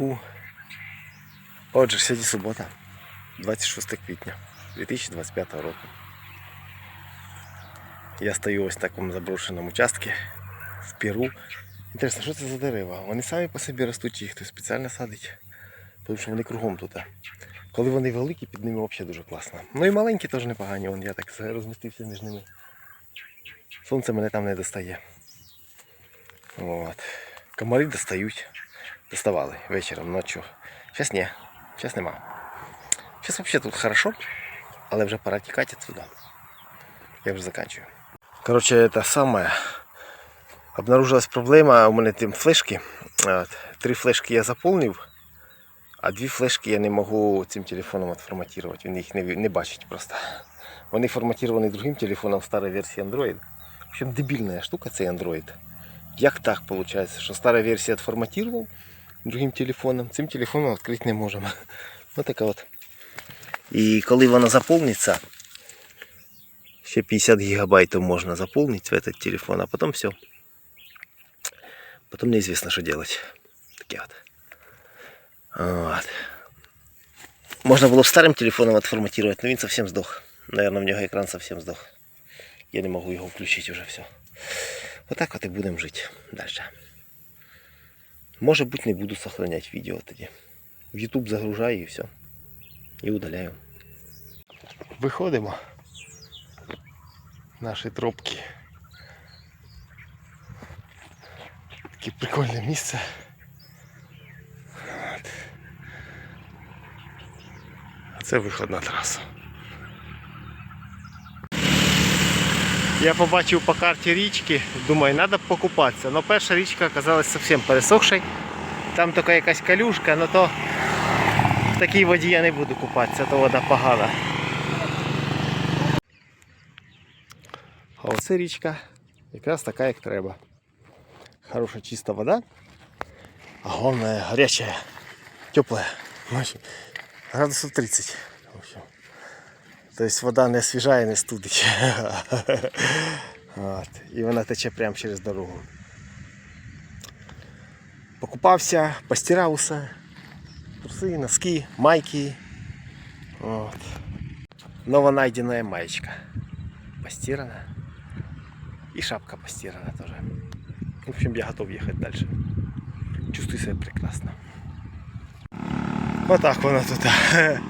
ранку. Отже, сьогодні субота, 26 квітня 2025 року. Я стою ось в такому заброшеному участку в Перу. Інтересно, що це за дерева? Вони самі по собі ростуть, їх хтось спеціально садить, тому що вони кругом тут. Коли вони великі, під ними взагалі дуже класно. Ну і маленькі теж непогані, Вон я так розмістився між ними. Сонце мене там не достає. От. Комари достають. Доставали вечором, ночью. Зараз ні. Зараз нема. Зараз взагалі тут хорошо, але вже пора тікати отсюда. Я вже заканчиваю. Короче, это самое. Обнаружилась проблема, у мене тим флешки. Три флешки я заповнив, а дві флешки я не можу цим телефоном відформатувати. Він їх не, не бачить просто. Вони форматовані другим телефоном старої версії Android. В общем, дебільна штука цей Android. Як так виходить, що стара версія відформатував другим телефоном, цим телефоном відкрити не можемо. Ось така от. І коли вона заповниться, ще 50 гигабайтов можно заполнить в этот телефон, а потом все. Потом неизвестно, что делать. Таке вот. вот. Можно было старым телефоном отформатировать, но він совсем сдох. Наверное, в нього экран совсем сдох. Я не могу його включить уже все. Вот так вот и будем жить дальше. Может быть, не буду сохранять видео тоді. В YouTube загружаю і все. І удаляю. Виходимо. Наші тропки. Таке прикольне місце. А це виход на Я побачив по карті річки, думаю, треба покупатися. Але перша річка оказалась зовсім пересохшою. Там тільки якась калюшка, але то в такій воді я не буду купатися, то вода погана. А оце річка якраз така, як треба. Хороша чиста вода. А головне гаряча, тепла. Градусів 30. Тобто вода не освіжає, не студить. От. І вона тече прямо через дорогу. Покупався, постирав усе. Труси, носки, майки. От. Новонайденная маечка. Постирана. И шапка постирана тоже. В общем, я готов ехать дальше. Чувствую себя прекрасно. Вот так воно тут.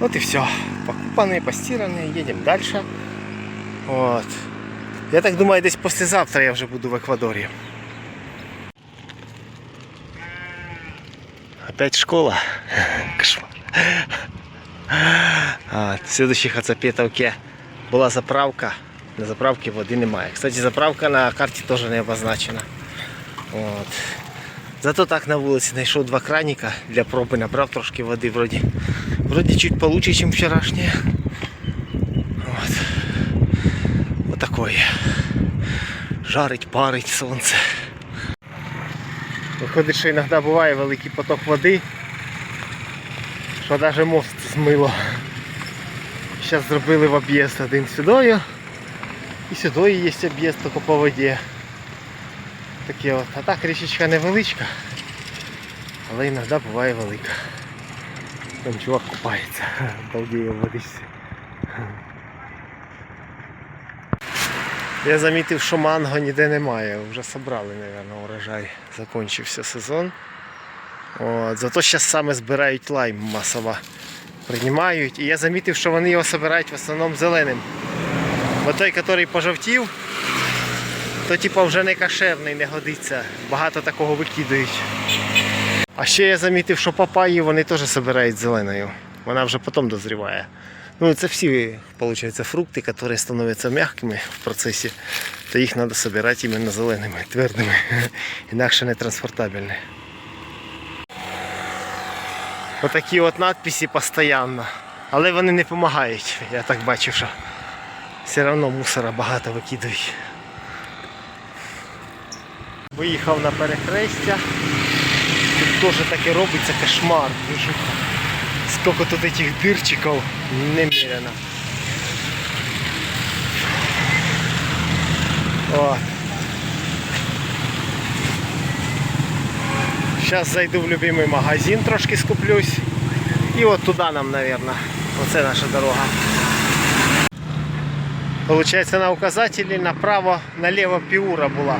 Вот и все. Покупанные, постиранные. Едем дальше. Вот. Я так думаю, десь послезавтра я вже буду в Еквадорі. Опять школа. Кошмар. А, в следующей Хацапетовке була заправка. На заправці води немає. Кстати, заправка на карті теж не обозначена. От. Зато так на вулиці знайшов два краніка для проби, набрав трошки води, вроді, Вроді чуть получше, ніж вчорашнє. От. Вот такое. Жарить, парить сонце. Виходить, що іноді буває великий поток води, що навіть мост змило. Зараз зробили в об'їзд один сюдою. І сюди є об'їзд тільки по воді. Таке от. А так річечка невеличка, але іноді буває велика. Там чувак купається, балдіє в водичці. Я замітив, що манго ніде немає. Вже собрали, мабуть, урожай. Закінчився сезон. От. Зато зараз саме збирають лайм масово. Приймають. І я замітив, що вони його збирають в основному зеленим. Бо той, який пожовтів, то типу вже не кошерний, не годиться. Багато такого викидають. А ще я замітив, що папаї вони теж збирають зеленою. Вона вже потім дозріває. Ну, це всі, виходить, фрукти, які становляться м'якими в процесі, то їх треба збирати іменно зеленими, твердими, інакше не транспортабельні. Отакі от надписи постійно. Але вони не допомагають. Я так бачу, що все одно мусора багато викидають. Виїхав на перехрестя. Тут теж таке робиться кошмар. Дуже Сколько тут этих дырчиков немерено. О. Зараз зайду в любимий магазин, трошки скуплюсь. І от туди нам, мабуть. Оце наша дорога. Получається на указателі направо, наліво піура була.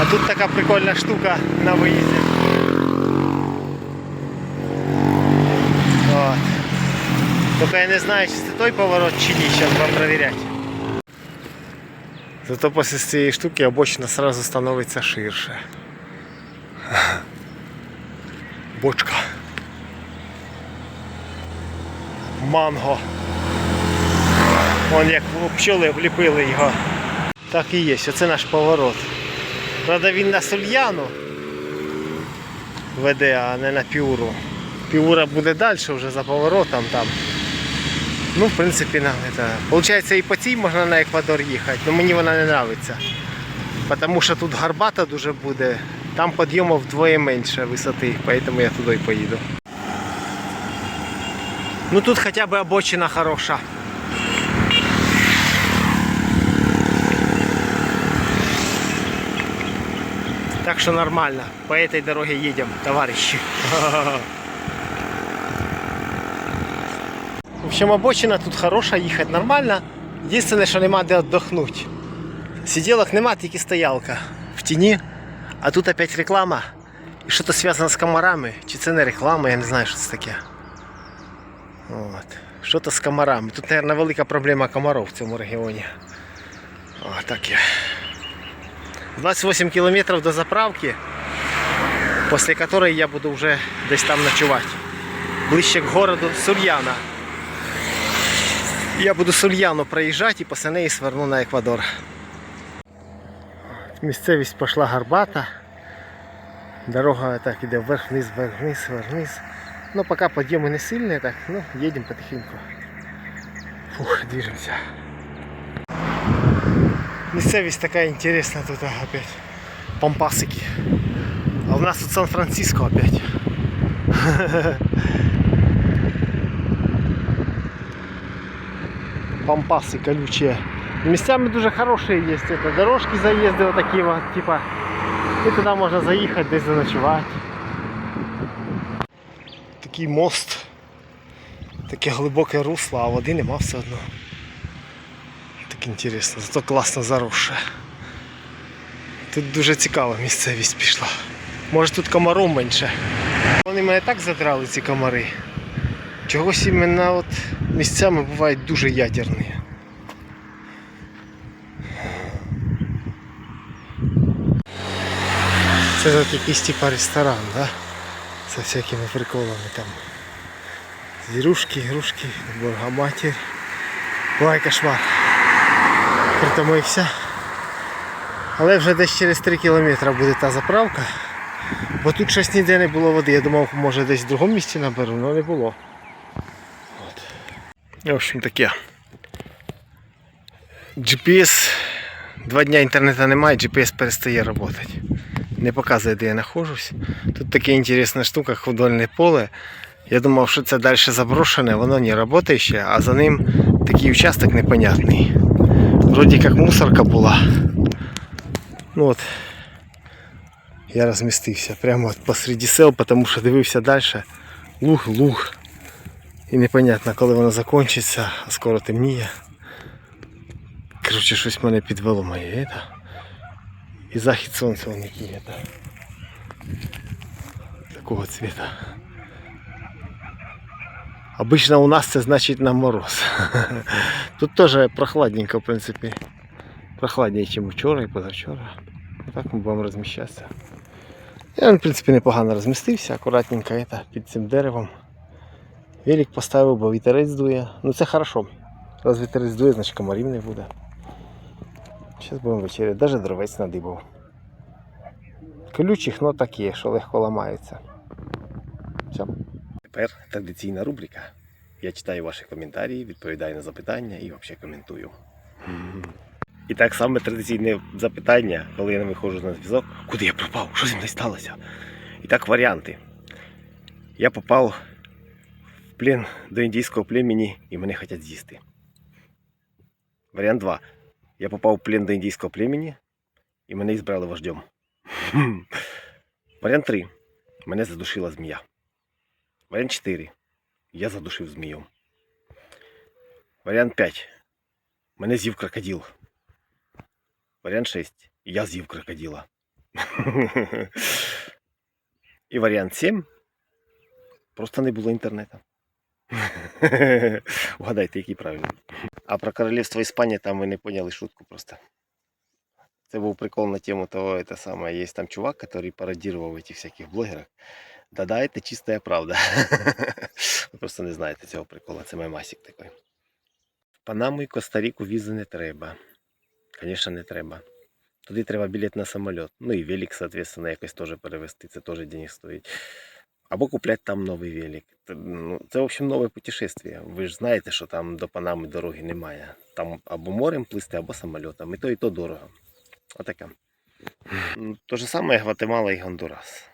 А тут така прикольна штука на виїзді. Тільки я не знаю, чи це той поворот чи ні, зараз вам перевіряти. Зато після цієї штуки обочина сразу становиться ширше. Бочка. Манго. Вон як пчоли обліпили його. Так і є, оце наш поворот. Правда він на Сульяну веде, а не на Піуру. Піура буде далі вже за поворотом там. Ну, в принципі, это... Получається і по цій можна на Еквадор їхати, але мені вона не подобається. Тому що тут гарбата дуже буде, там підйому вдвоє менше висоти, тому я туди і поїду. Ну тут хоча б обочина хороша. Так что нормально. По этой дороге едем, товарищи. В общем, обочина тут хороша, їхати нормально. Єдине, що нема де віддохнути. Сиділок нема, тільки стоялка в тіні. А тут опять реклама. І що-то зв'язано з комарами. Чи це не реклама, я не знаю, що це таке. От. Що-то з комарами. Тут, мабуть, велика проблема комаров в цьому регіоні. О, так я. 28 километров до заправки, после которой я буду уже десь там ночевать. Ближче к городу Сульяна. Я буду Сульяну проїжджати і після неї сверну на Еквадор. Місцевість пішла гарбата. Дорога так іде вверх-вниз, вверх-вниз, вверх-вниз. Ну поки підйоми не сильні, так, ну, їдемо потихеньку. Фух, движемося. Місцевість така інтересна тут опять. Пампасики. А у нас тут Сан-Франциско опять. Пампасы колючие. Местами дуже хорошие есть. Это дорожки заезды вот такие вот, типа. И туда можно заехать, десь заночевать. Такий мост. Таке глибоке русло, а води нема все одно. Так інтересно, зато класно заросше. Тут дуже цікава місцевість пішла. Може тут комаром менше. Вони мене так задрали, ці комари. Чогось іменно от місцями бувають дуже ядерні. Це тут якийсь типа ресторан, да? З всякими приколами там. Зірушки, ігрушки, Богоматір. Ой, кошмар. Притомився. Але вже десь через 3 кілометри буде та заправка. Бо тут щось ніде не було води. Я думав, може десь в другому місці наберу, але не було. В общем таке. GPS. Два дня інтернету немає, GPS перестає працювати. Не показує, де я знаходжусь. Тут така інтересна штука, худольне поле. Я думав, що це далі заброшене, воно не працює ще, а за ним такий участок непонятний. Вроді як мусорка була. Ну от. Я розмістився прямо посреди сел, тому що дивився далі. Луг, луг. І непонятно, коли воно закінчиться, а скоро темніє. Коротше, щось мене підвело моє. Это. І захід сонця он який это. Такого цвета. Обычно у нас це значить на мороз. Тут теж прохладненько, в принципі. Прохладніше, ніж вчора і позавчора. Так ми будемо розміщатися. Я, в принципі, непогано розмістився, акуратненько это, під цим деревом. Велик поставив, бо вітерець дує. Ну це хорошо. Раз вітерець дує, значить комарів не буде. Зараз будемо вечеряти, навіть дровець надибав. Колючих, но такі, що легко ламаються. Все. Тепер традиційна рубрика. Я читаю ваші коментарі, відповідаю на запитання і взагалі коментую. І так саме традиційне запитання, коли я не виходжу на зв'язок, куди я пропав? Що зі мною сталося? І так варіанти. Я попав плен до індійського племені і мене хочуть з'їсти. Варіант 2. Я попав в плен до індійського племені і мене ізбрали вождем. Варіант 3. Мене задушила змія. Варіант 4. Я задушив змію. Варіант 5. Мене з'їв крокодил. Варіант 6. Я з'їв крокодила. І варіант 7. Просто не було інтернету. Угадайте, який правильний. А про королівство Іспанії там ви не поняли шутку просто. Це був прикол на тему того, это самое, есть там чувак, который пародировал этих всяких блогеров. Да-да, это чистая правда. Ви просто не знаєте цього прикола, це мемасик такий. В Панаму і Коста-Ріку візи не треба. Звісно, не треба. Туди треба білет на самоліт. Ну і велик, соответственно, якось теж перевезти, це теж денег стоїть. Або купляти там новий велик. Це, ну, це, в общем, нове путешествие. Ви ж знаєте, що там до Панами дороги немає. Там або морем плисти, або самолітом. І то, і то дорого. Отаке. М, То же самое Гватемала и Гондурас.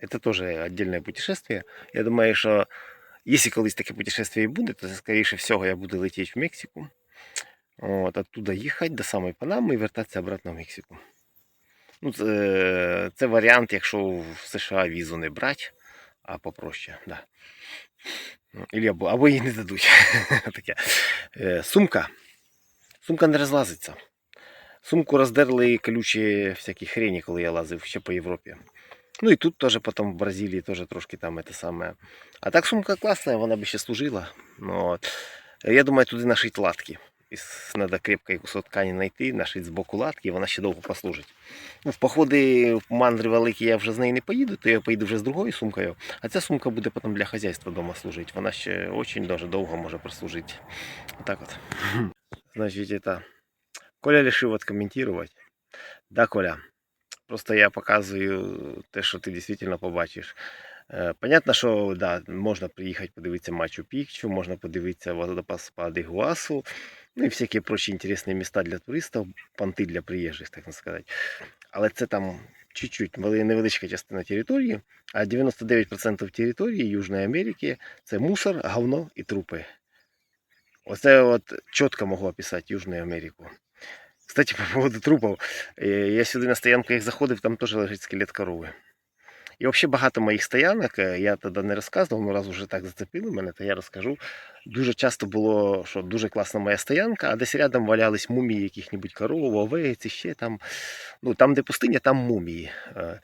Это тоже отдельное путешествие. Я думаю, що якщо колись таке путешествие і буде, то скоріше всього я буду летіти в Мексику. От, оттуда їхати до самої Панами і вертатися обратно в Мексику. Ну, це, це варіант, якщо в США візу не брати, а попроще. Да. Ну, Ілі або, або їй не дадуть. Таке. Е, Сумка. Сумка не розлазиться. Сумку роздерли колючі всякі хрені, коли я лазив ще по Європі. Ну і тут теж потім в Бразилії теж трошки там це саме. А так сумка класна, вона б ще служила. Ну. Я думаю, туди нашить латки. Треба крепкий кусок ткані знайти, нашить з боку латки, і вона ще довго послужить. Ну, в походи в мандри великі я вже з нею не поїду, то я поїду вже з другою сумкою. А ця сумка буде потім для хазяйства вдома служити. Вона ще дуже довго може прослужити. Отак от. Значить, это... Коля решил откомментировать. Да, Коля. Просто я показую те, що ти дійсно побачиш. Е, Понятно, що да, можна приїхати подивитися Мачу Пікчу, можна подивитися водопад Ігуасу, ну і всякі прочі інтересні міста для туристів, понти для приїжджих, так сказати. Але це там чуть-чуть невеличка частина території, а 99% території Южної Америки це мусор, говно і трупи. Оце от чітко можу описати Южну Америку. Кстати, по поводу трупів. Е, Я сюди на стоянку як заходив, там теж лежить скелет корови. І взагалі багато моїх стоянок, е, я тоді не розказував, ну раз вже так зацепили мене, то я розкажу. Дуже часто було, що дуже класна моя стоянка, а десь рядом валялись мумії яких-небудь коров, овець, ще там. Ну, там, де пустиня, там мумії. Е,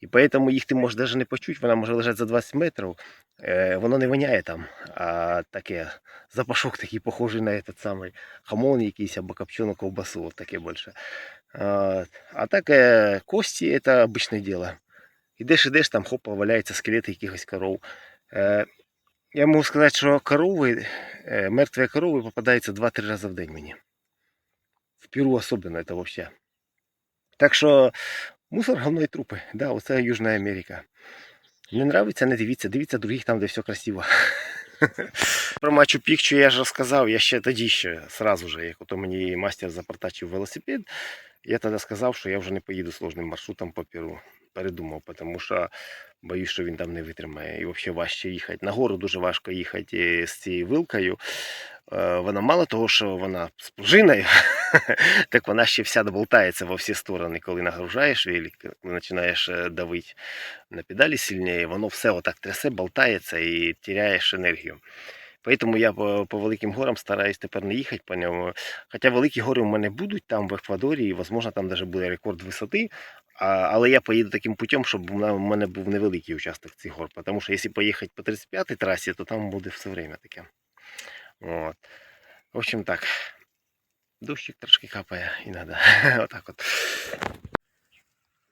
І тому їх ти можеш навіть не почути, вона може лежати за 20 метрів. Е, Воно не воняє там, а таке запашок такий похожий на этот самий хамон якийсь або копчену ковбасу, таке більше. А, а так е, кості це обичне діло. Ідеш, ідеш, там хопа, валяються скелети якихось коров. Е, я можу сказати, що корови, е, мертві корови попадаються 2-3 рази в день мені. В Перу особливо це взагалі. Так що мусор, говно і трупи. Да, оце Южна Америка. Не нравиться, не дивіться, дивіться других там, де все красиво. Про Мачу Пікчу я ж розказав, я ще тоді ще сразу же, як ото мені мастер запортачив велосипед, я тоді сказав, що я вже не поїду сложним маршрутом по Перу. Передумав, тому що боюсь, що він там не витримає. І взагалі важче їхати. На гору дуже важко їхати з цією вилкою. Е, Вона мало того, що вона з пружиною, так вона ще вся болтається во всі сторони, коли нагружаєш велик, коли починаєш е, давити на педалі сильніше, воно все отак трясе, болтається і теряєш енергію. Поэтому я по, по великим горам стараюсь тепер не їхати по ньому. Хоча великі гори у мене будуть там в Еквадорі, і можливо там навіть буде рекорд висоти. А, але я поїду таким путем, щоб у мене- був невеликий участок цих гор. Тому що якщо поїхати по 35-й трасі, то там буде все время таке. От. В общем так. Дощик трошки капає іноді. Отак от.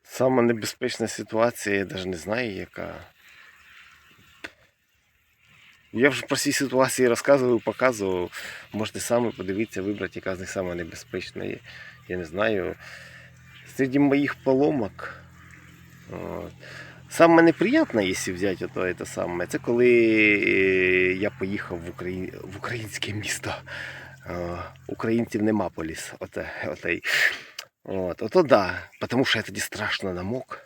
Сама небезпечна ситуація, я навіть не знаю, яка. Я вже про ці ситуації розказував, показував. Можете самі подивитися, вибрати, яка з них сама. Я не знаю. Серед моїх поломок. От. Саме неприємне, якщо взяти ото, це саме, це коли е, я поїхав в, Украї... в українське місто. Е, Українців нема поліс. Оте, отей. От, ото да, тому що я тоді страшно намок.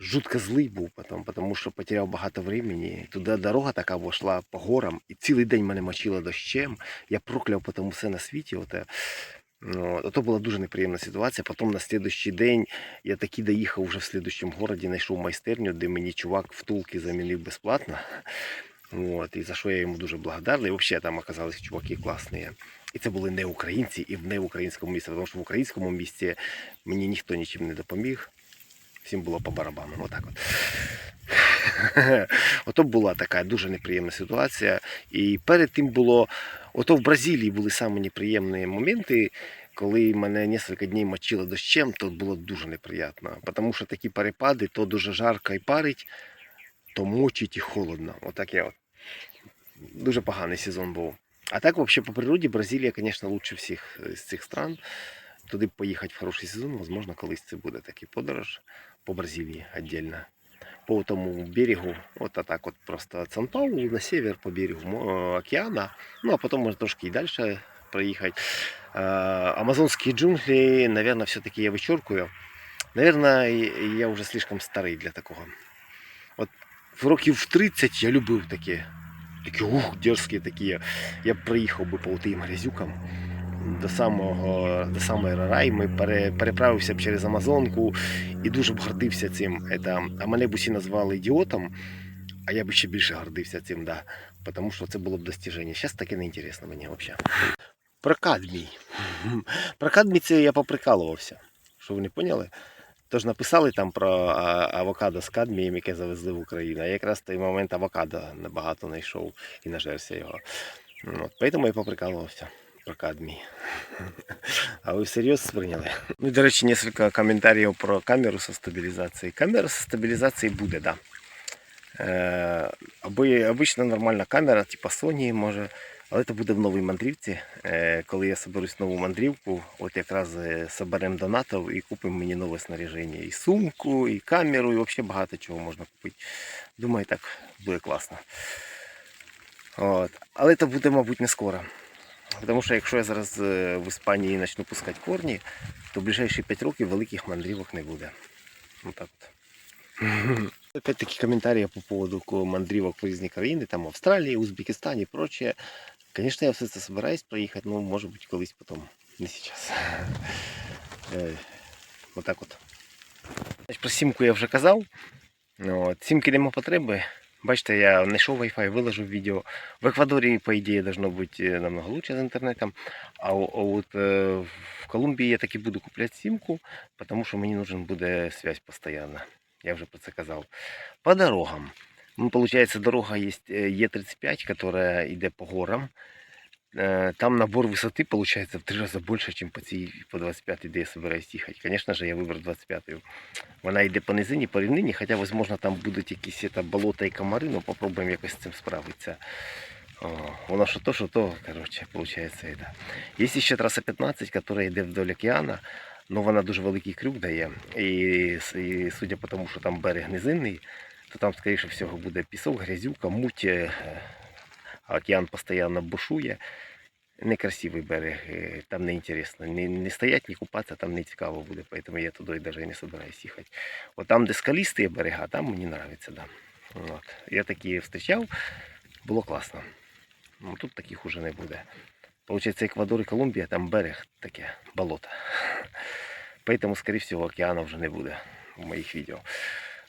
Жутко злий був потім, тому що потеряв багато времени. Туди дорога така вошла по горам, і цілий день мене мочило дощем. Я прокляв потім все на світі. Оте. Ну, от, то була дуже неприємна ситуація. Потім на слідуючий день я таки доїхав вже в слідуючому городі, знайшов майстерню, де мені чувак втулки замінив безплатно. От, і за що я йому дуже благодарний. І взагалі там оказалися чуваки класні. І це були не українці і в неукраїнському місці, тому що в українському місці мені ніхто нічим не допоміг. Всім було по барабану. Отак от. Ото була така дуже неприємна ситуація. І перед тим було, ото в Бразилії були самі неприємні моменти, коли мене кілька днів мочило дощем, то було дуже неприємно. Тому що такі перепади, то дуже жарко і парить, то мочить і холодно. Отаке от. Дуже поганий сезон був. А так, взагалі, по природі Бразилія, звісно, лучше всіх з цих стран. Туди поїхати в хороший сезон, можливо, колись це буде такий подорож по Бразилії віддільно. По тому берегу, от так от просто от Сан-Паулу на север по берегу э, океана, ну а потом можно трошки и дальше проехать. А, Амазонские джунгли, наверное, все-таки я вычеркую. Наверное, я уже слишком старий для такого. В років в 30 я любив такі, такі ух, дерзкі такі. Я б приїхав би по тим грязюкам до самого до самої Рарай. Ми пере, переправився через Амазонку і дуже б гордився цим. Это, а мене б усі назвали ідіотом, а я б ще більше гордився цим, да. Тому що це було б достіження. Зараз таке не інтересно мені взагалі. Про кадмій. Про кадмій це я поприкалувався. Що ви не поняли? Тож написали там про авокадо з кадмієм, яке завезли в Україну. Я якраз в той момент авокадо набагато знайшов і нажерся його. От, тому я поприкалувався про кадмій. А ви всерйоз сприйняли? Ну, до речі, кілька коментарів про камеру со стабілізації. Камера со стабілізації буде, так. Да. Е, обична нормальна камера, типу Sony може. Але це буде в новій мандрівці. Е, Коли я соберусь нову мандрівку, от якраз е, соберемо донатів і купимо мені нове снаряження. І сумку, і камеру, і взагалі багато чого можна купити. Думаю, так буде класно. От. Але це буде, мабуть, не скоро. Тому що якщо я зараз е, в Іспанії почну пускати корні, то в ближайші 5 років великих мандрівок не буде. Ну так от. Опять такі коментарі по поводу мандрівок в різні країни, там Австралії, Узбекистані і прочее. Звісно, я все це собираюсь проїхати, ну, може бути, колись потім, не зараз. Е, Отак от. Про сімку я вже казав. Сімки нема потреби. Бачите, я знайшов Wi-Fi, виложив відео. В Еквадорі, по ідеї, должно бути е, намного лучше з інтернетом. А, от е, в Колумбії я таки буду купляти сімку, тому що мені нужен буде связь постійно. Я вже про це казав. По дорогам. Ну, получается, дорога є э, Е35, яка йде по горам. Э, Там набор высоты получается в три раза больше, чем по, цій, по 25 де я собираюсь їхати. Конечно же, я вибрав 25-ю. Вона йде по низині, по рівнині, хоча, возможно, там будуть якісь это, болота і комари, но попробуємо якось з цим справитися. О, воно що то, що то, короче, получается это. Є ще траса 15, яка йде вдоль океана, но вона дуже великий крюк дає. І, с- і судя по тому, що там берег низинний, то там, скоріше всього, буде пісок, грязюка, муть, е, а океан постійно бушує. Некрасивий берег, там не інтересно. Не, не стоять, не купатися, там не цікаво буде, поэтому я туди навіть не собираюсь їхати. От там, де скалісті берега, там мені подобається, да. От. Я такі зустрічав, було класно. Ну, тут таких уже не буде. Получается, Еквадор і Колумбія, там берег таке, болото. Поэтому, скорее всего, океану вже не буде в моїх відео.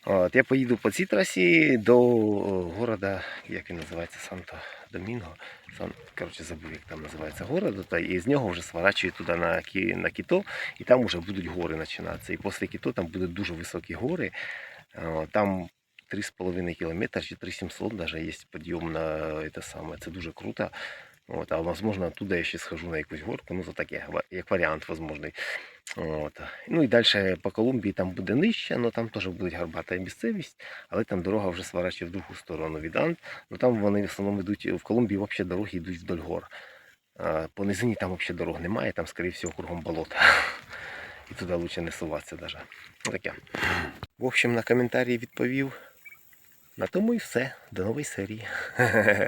От, я поїду по цій трасі до о, города, як він називається, Санто Домінго. Сам коротше, забув, як там називається город, та, і з нього вже сворачують туди на, на Кіто, і там вже будуть гори починатися. І після Кіто там будуть дуже високі гори. Там 3,5 км чи 3,700 навіть є підйом на це саме. Це дуже круто. От, а возможно, туди я ще схожу на якусь горку, ну це таке, як варіант возможний. От. Ну і далі по Колумбії там буде нижче, але там теж буде гарбата місцевість, але там дорога вже сворачує в другу сторону від Анд. Ну там вони в основному йдуть, в Колумбії взагалі дороги йдуть вдоль гор. По низині там взагалі дорог немає, там, скоріше всього, кругом болото. І туди краще не суватися навіть. Ну таке. В общем, на коментарі відповів. На тому і все. До нової серії.